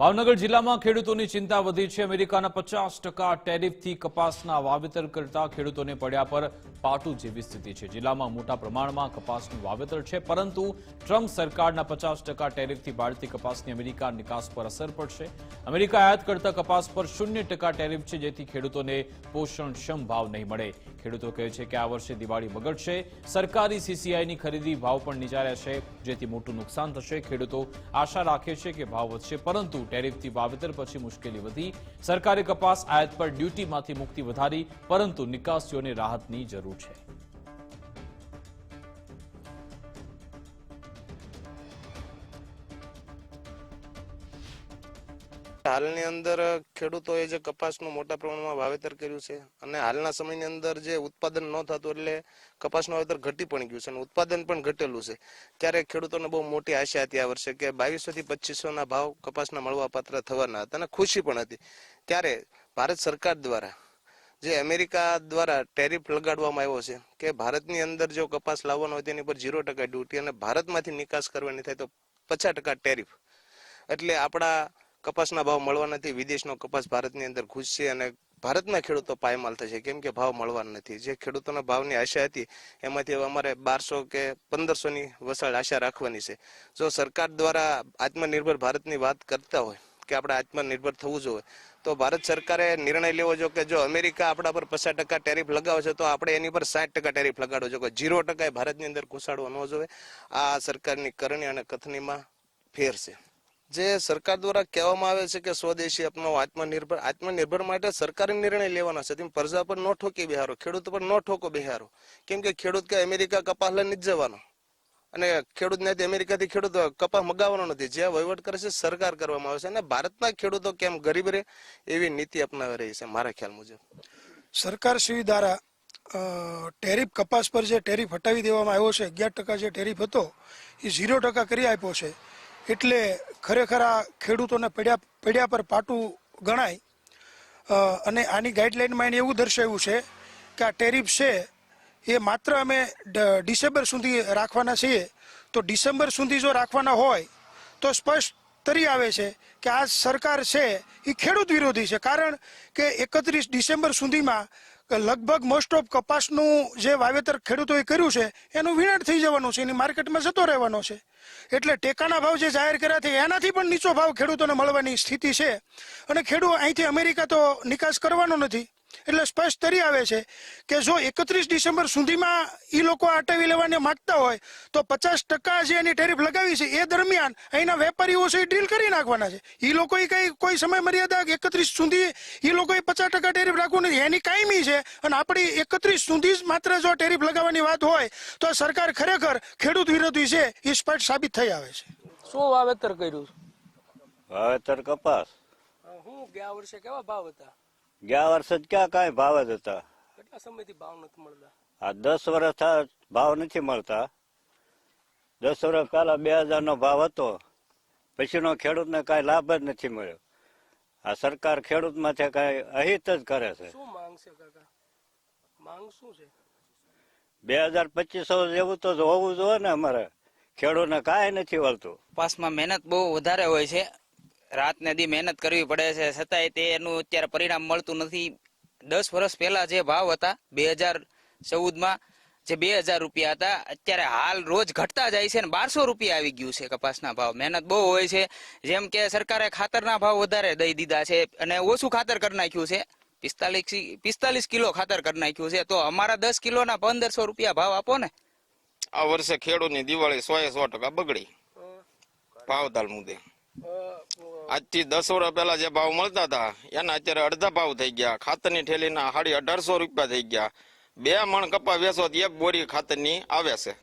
ભાવનગર જિલ્લામાં ખેડૂતોની ચિંતા વધી છે. અમેરિકાના પચાસ ટકા ટેરિફથી કપાસના વાવેતર કરતા ખેડૂતોને પડ્યા પર પાટું જેવી સ્થિતિ છે. જિલ્લામાં મોટા પ્રમાણમાં કપાસનું વાવેતર છે, પરંતુ ટ્રમ્પ સરકારના પચાસ ટકા ટેરિફથી ભારતીય કપાસની અમેરિકા નિકાસ પર અસર પડશે. અમેરિકા આયાત કરતા કપાસ પર શૂન્ય ટકા ટેરિફ છે, જેથી ખેડૂતોને પોષણક્ષમ ભાવ નહીં મળે. ખેડૂતો કહે છે કે આ વર્ષે દિવાળી બગડશે. સરકારી સીસીઆઈની ખરીદી ભાવ પણ નીચાર્યા છે, જેથી મોટું નુકસાન થશે. ખેડૂતો આશા રાખે છે કે ભાવ વધશે, પરંતુ ટેરિફથી વાવેતર પછી મુશ્કેલી વધી. સરકારે કપાસ, આયાત પર ડ્યુટીમાંથી મુક્તિ વધારી, પરંતુ નિકાસીઓને રાહતની જરૂર છે. હાલની અંદર ખેડૂતોએ જે કપાસનું મોટા પ્રમાણમાં વાવેતર કર્યું છે અને હાલના સમયની અંદર જે ઉત્પાદન ન થતું એટલે કપાસનું વાવેતર ઘટી પણ ગયું છે અને ઉત્પાદન પણ ઘટેલું છે. ત્યારે ખેડૂતોને બહુ મોટી આશા હતી આ વર્ષે કે બાવીસો થી પચીસો ના ભાવ કપાસના મળવા પાત્ર થવાના હતા અને ખુશી પણ હતી. ત્યારે ભારત સરકાર દ્વારા, જે અમેરિકા દ્વારા ટેરિફ લગાડવામાં આવ્યો છે કે ભારતની અંદર જો કપાસ લાવવાનો હોય તેની પર ઝીરો ટકા ડ્યુટી અને ભારતમાંથી નિકાસ કરવાની થાય તો પચાસ ટકા ટેરિફ. એટલે આપણા કપાસના ભાવ મળવા નથી, વિદેશનો કપાસ ભારતની અંદર ઘૂસશે અને ભારતના ખેડૂતો પાયમાલ થશે. કેમ કે ભાવ મળવા નથી. જે ખેડૂતોના ભાવની આશા હતી, એમાંથી અમારે બારસો કે પંદરસોની વસાળ આશા રાખવાની છે. જો સરકાર દ્વારા આત્મનિર્ભર ભારતની વાત કરતા હોય કે આપણે આત્મનિર્ભર થવું જોઈએ, તો ભારત સરકારે નિર્ણય લેવો જો કે જો અમેરિકા આપણા પર પચાસ ટકા ટેરિફ લગાવે છે તો આપણે એની પર સાઠ ટકા ટેરિફ લગાડવો જોઈએ. જીરો ટકા ભારતની અંદર ઘુસાડવો ન જોઈએ. આ સરકારની કરણી અને કથનીમાં ફેર છે. જે સરકાર દ્વારા કહેવામાં આવે છે કે સ્વદેશી અપનાવો આત્મનિર્ભર આત્મનિર્ભર માટે સરકારે નિર્ણય લેવાના છે. પ્રજા પર ન ઠોકી બિહારો, ખેડૂત પર ન ઠોકો બિહારો. કેમ કે ખેડૂત કે અમેરિકા કપાસ લઈને જવાનો. અને ખેડૂત ને અમેરિકાથી ખેડૂત કપાસ મગાવવાનો નથી. જે વહીવટ કરે છે, સરકાર કરવામાં આવે છે. અને ભારતના ખેડૂતો કેમ ગરીબ રહે, એવી નીતિ અપનાવી રહી છે, મારા ખ્યાલ મુજબ. સરકાર શ્રી દ્વારા ટેરિફ કપાસ પર જે ટેરિફ હટાવી દેવામાં આવ્યો છે, અગિયાર ટકા જે ટેરિફ હતો, એ ઝીરો ટકા કરી આપ્યો છે. એટલે ખરેખર આ ખેડૂતોને પડ્યા પડ્યા પર પાટું ગણાય. અને આની ગાઈડલાઇનમાં એને એવું દર્શાવ્યું છે કે આ ટેરિફ છે, એ માત્ર અમે ડિસેમ્બર સુધી રાખવાના છીએ. તો ડિસેમ્બર સુધી જો રાખવાના હોય, તો સ્પષ્ટ તરી આવે છે કે આ સરકાર છે, એ ખેડૂત વિરોધી છે. કારણ કે એકત્રીસ ડિસેમ્બર સુધીમાં લગભગ મોસ્ટ ઓફ કપાસનું જે વાવેતર ખેડૂતોએ કર્યું છે, એનું વિનાટ થઈ જવાનું છે, એની માર્કેટમાં જતો રહેવાનો છે. એટલે ટેકાના ભાવ જે જાહેર કર્યા છે, એનાથી પણ નીચો ભાવ ખેડૂતોને મળવાની સ્થિતિ છે. અને ખેડૂત અહીંથી અમેરિકા તો નિકાસ કરવાનો નથી. એટલે સ્પષ્ટ તરી આવે છે કે જો એકત્રીસ ડિસેમ્બર સુધીમાં એ લોકો આટવી લેવાને માંગતા હોય તો પચાસ ટકા જે એની ટેરિફ લગાવી છે એ દરમિયાન અહીંના વેપારીઓ છે એ ડીલ કરી નાખવાના છે. એ લોકોએ કંઈ કોઈ સમય મર્યાદા એકત્રીસ સુધી એ લોકોએ પચાસ ટકા ટેરિફ રાખવું નથી. એની કાયમી છે અને આપણી એકત્રીસ સુધી જ માત્ર જો ટેરિફ લગાવવાની વાત હોય તો સરકાર ખરેખર ખેડૂત વિરોધી છે એ સ્પષ્ટ સાબિત થઈ આવે છે. શું વાવેતર કર્યું વાવેતર કપાસ. હું ગયા વર્ષે કેવા ભાવ હતા? ગયા વર્ષે જ ક્યાં કાંઈ ભાવ જ હતા. કેટલા સમયથી ભાવ નથી મળતા? આ દસ વર્ષ ભાવ નથી મળતા. દસ વર્ષ પહેલા બે હજાર નો ભાવ હતો. પછીનો ખેડૂતને કાંઈ લાભ જ નથી મળ્યો. આ સરકાર ખેડૂત માથે કાંઈ અહિત જ કરે છે. શું માંગ છે કાકા? માંગ શું છે? બે હજાર પચીસો જેવું તો હોવું જોઈએ ને અમારે. ખેડૂતને કાંઈ નથી વળતું. પાસમાં મહેનત બહુ વધારે હોય છે. રાત ને દી મહેનત કરવી પડે છે. છતાંય તે એનું અત્યારે પરિણામ મળતું નથી. દસ વર્ષ પહેલા જે ભાવ હતા બે હજાર ચૌદમાં જે બે હજાર રૂપિયા હતા અત્યારે હાલ રોજ ઘટતા જાય છે અને બારસો રૂપિયા આવી ગયું છે કપાસના ભાવ. મહેનત બહુ હોય છે. જેમ કે સરકારે ખાતરના ભાવ વધારે દઈ દીધા છે અને ઓછું ખાતર કરી નાખ્યું છે. પિસ્તાલીસ પિસ્તાલીસ કિલો ખાતર કરી નાખ્યું છે. તો અમારા દસ કિલોના પંદરસો રૂપિયા ભાવ આપો ને. આ વર્ષે ખેડૂતની દિવાળી સો એ સો ટકા બગડી. ભાવતાલ મુદ્દે આજથી દસ વર્ષ પહેલા જે ભાવ મળતા હતા, એના અત્યારે અડધા ભાવ થઈ ગયા. ખાતરની ઠેલીના સાડી અઢારસો રૂપિયા થઈ ગયા. બે મણ કપા વેચો એક બોરી ખાતરની આવે છે.